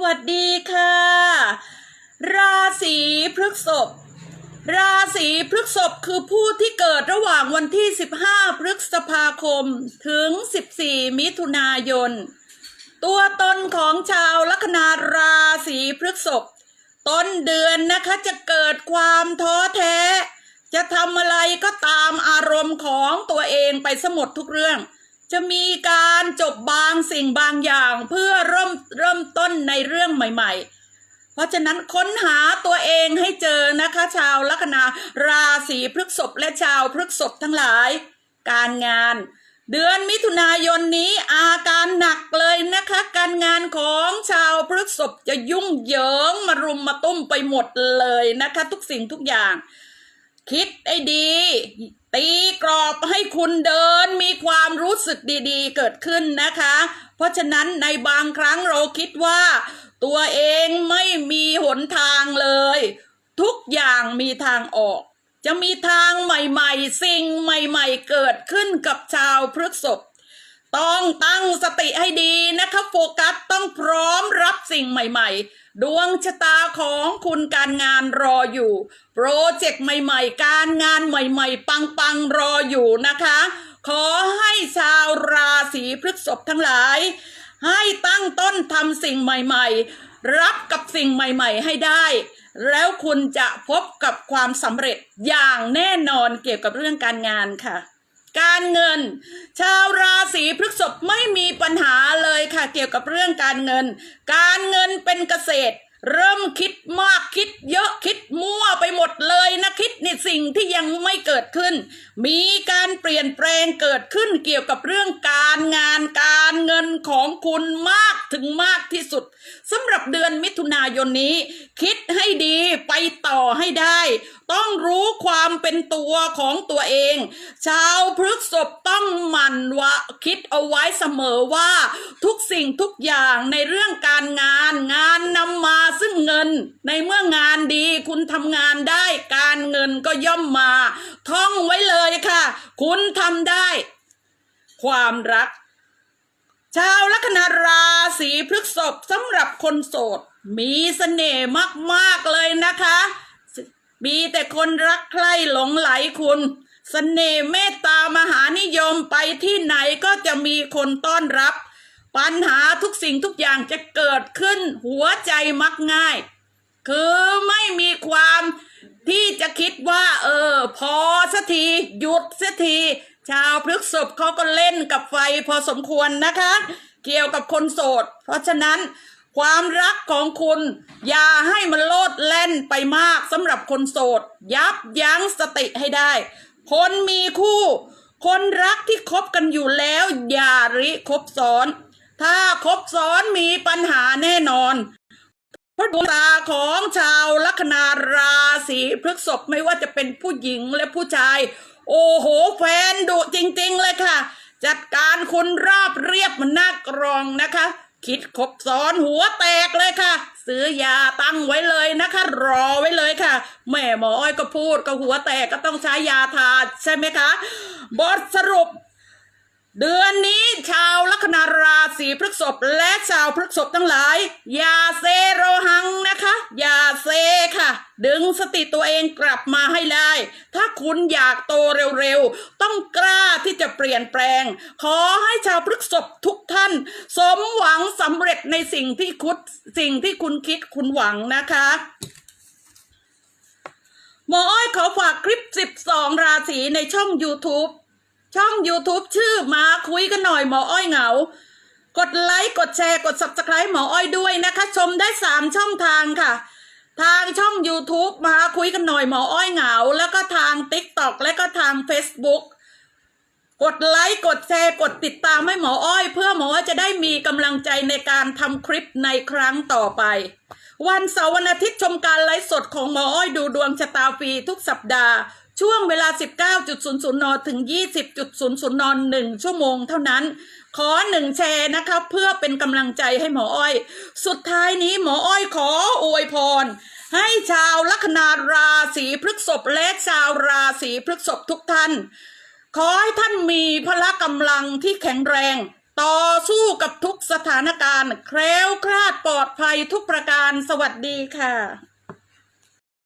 สวัสดีค่ะ ราศีพฤษภราศีพฤษภคือผู้ที่เกิดระหว่างวันที่ 15 พฤษภาคมถึง 14 มิถุนายน ตัวตนของชาวลัคนาราศีพฤษภต้นเดือนนะคะจะเกิดความท้อแท้ จะทำอะไรก็ตามอารมณ์ของตัวเองไปสมดทุกเรื่อง จะมีการจบบางสิ่งบางอย่างเพื่อเต้นในเรื่องใหม่ๆเพราะฉะนั้นค้นหาตัวเองให้เจอนะคะ ชาวลัคนาราศีพฤกษภและชาวพฤกษภทั้งหลาย การงาน เดือนมิถุนายนนี้อาการหนักเลยนะคะ การงานของชาวพฤกษภจะยุ่งเหยิงมารุมมาตุ้มไปหมดเลยนะคะ ทุกสิ่งทุกอย่าง คิดได้ดี ตีกรอบให้คุณเดินมีความรู้สึกดีๆ เกิดขึ้นนะคะ เพราะฉะนั้นในบางครั้งเราคิดว่า ตัวเองไม่มีหนทางเลย ทุกอย่างมีทางออก จะมีทางใหม่ๆ สิ่งใหม่ๆ เกิดขึ้นกับชาวพฤกษภ ต้องตั้งสติให้ดีนะคะโฟกัสต้องพร้อมรับสิ่งใหม่ๆ ดวงชะตาของคุณการงานรออยู่ โปรเจกต์ใหม่ๆ การงานใหม่ๆ ปังๆ รออยู่นะคะ ขอให้ชาวราศีพฤษภทั้งหลาย ให้ตั้งต้นทำสิ่งใหม่ๆ รับกับสิ่งใหม่ๆ ให้ได้ แล้วคุณจะพบกับความสำเร็จอย่างแน่นอนเกี่ยวกับเรื่องการงานค่ะ การเงิน ชาวราศีพฤษภไม่มีปัญหาเลยค่ะ เกี่ยวกับเรื่องการเงิน การเงินเป็นเกษตร เริ่มคิดมากคิดเยอะคิดมั่วไปหมดเลยนะคิดในสิ่งที่ยังไม่เกิดขึ้น มีการเปลี่ยนแปลงเกิดขึ้นเกี่ยวกับเรื่องการงานการเงินของคุณมากถึงมากที่สุดสำหรับเดือนมิถุนายนนี้ คิดให้ดีไปต่อให้ได้ ต้องรู้ความเป็นตัวของตัวเอง ชาวพฤกษภต้องหมั่นวะคิดเอาไว้เสมอว่า ทุกสิ่งทุกอย่างในเรื่องการงาน งานนำมาซึ่งเงิน ในเมื่องานดีคุณทำงานได้ การเงินก็ย่อมมา ท่องไว้เลยค่ะ คุณทำได้ ความรัก ชาวลัคนาราศีพฤกษภสำหรับคนโสด มีเสน่ห์มากๆเลยนะคะ มีแต่คนรักใคร่หลงไหลคุณเสน่ห์เมตตามหานิยมไปที่ไหนก็จะมีคนต้อนรับ ปัญหาทุกสิ่งทุกอย่างจะเกิดขึ้นหัวใจมักง่าย คือไม่มีความที่จะคิดว่า เออ พอสักที หยุดสักที ชาวพฤกษภเขาก็เล่นกับไฟพอสมควรนะคะ เกี่ยวกับคนโสด เพราะฉะนั้น ความรักของคุณ อย่าให้มันโลดแล่นไปมากสำหรับคนโสด ยับยั้งสติให้ได้ คนมีคู่ คนรักที่คบกันอยู่แล้ว อย่าริคบซ้อน ถ้าคบซ้อนมีปัญหาแน่นอนเพราะดวงตาของชาวลัคนาราศีพฤษภไม่ว่าจะเป็นผู้หญิงและผู้ชาย โอ้โหแฟนดุจริง ๆ เลยค่ะ จัดการคุณราบเรียบมันน่ากรองนะคะ คิดครบซ้อนหัวแตกเลยค่ะ ซื้อยาตั้งไว้เลยนะคะ รอไว้เลยค่ะ แม่หมออ้อยก็พูดก็หัวแตกก็ต้องใช้ยาทาใช่ไหมคะ บทสรุป เดือนนี้ชาวลัคนาราศีพฤษภและชาวพฤษภทั้งหลาย อย่าเซโรหังนะคะ อย่าเซค่ะ ดึงสติตัวเองกลับมาให้ได้ ถ้าคุณอยากโตเร็วๆ ต้องกล้าที่จะเปลี่ยนแปลง ขอให้ชาวพฤษภทุกท่าน สมหวังสำเร็จในสิ่งที่คุณสิ่งที่คุณคิดคุณหวังนะคะหมออ้อยขอฝากคลิป 12 ราศีในช่อง YouTube ช่อง YouTube ชื่อมาคุยกันหน่อยหมออ้อยเหงา กดไลค์กดแชร์กด Subscribe หมออ้อยด้วยนะคะ ชมได้ 3 ช่องทางค่ะ ทางช่อง YouTube มาคุยกันหน่อยหมออ้อยเหงา แล้วก็ทาง TikTok และก็ทาง Facebook กดไลค์กดแชร์กดติดตามให้หมออ้อย เพื่อหมอจะได้มีกำลังใจในการทำคลิปในครั้งต่อไป วันเสาร์วันอาทิตย์ชมการไลฟ์สดของหมออ้อยดูดวงชะตาฟรีทุกสัปดาห์ ช่วงเวลา 19.00 น ถึง 20.00 น 1 ชั่วโมงเท่านั้น ขอหนึ่งแชร์นะคะ เพื่อเป็นกำลังใจให้หมออ้อย สุดท้ายนี้หมออ้อยขออวยพร ให้ชาวลัคนาราศีพฤษภและชาวราศีพฤษภทุกท่าน ขอให้ท่านมีพละกำลังที่แข็งแรงต่อสู้กับทุกสถานการณ์ แคล้วคลาดปลอดภัยทุกประการสวัสดีค่ะ